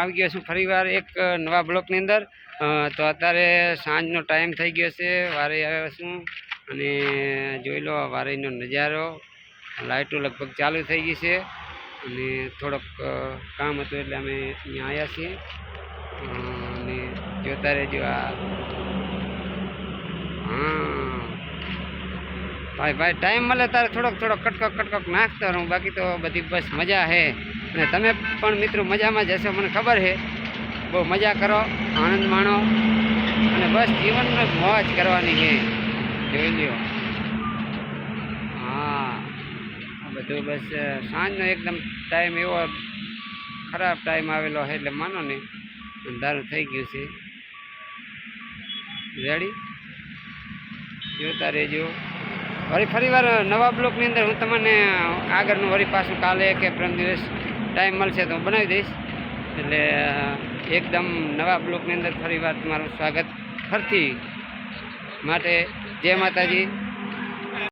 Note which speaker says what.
Speaker 1: આવી ગયો છું ફરીવાર એક નવા બ્લોકની અંદર. તો અત્યારે સાંજનો ટાઈમ થઈ ગયો છે, વારે આવ્યો છું. અને જોઈ લો વારેનો નજારો. લાઇટો લગભગ ચાલુ થઈ ગઈ છે. અને થોડોક કામ હતું એટલે અમે અહીંયા આવ્યા છીએ. અને જોતા રહેજો આ હા. ભાઈ ભાઈ, ટાઈમ મળે, તારે થોડોક થોડોક કટકક કટકક નાખતો રહું. બાકી તો બધી બસ મજા છે અને તમે પણ મિત્રો મજામાં જશો મને ખબર છે. બહુ મજા કરો, આનંદ માણો અને બસ જીવનનો જ મોજ કરવાની છે. જોઈ લ્યો. હા બધું બસ સાંજનો એકદમ ટાઈમ એવો ખરાબ ટાઈમ આવેલો છે, એટલે માનો ને, અંધારું થઈ ગયું છે. રેડી જોતા રહેજો. વળી ફરીવાર નવા બ્લોકની અંદર હું તમને આગળનું વળી પાછું કાલે કે પ્રમ દિવસ ટાઈમ મળશે તો બનાવી દઈશ. એટલે એકદમ નવા બ્લોકની અંદર ફરી વાર તમારું સ્વાગત. ફરતી માટે જય માતાજી.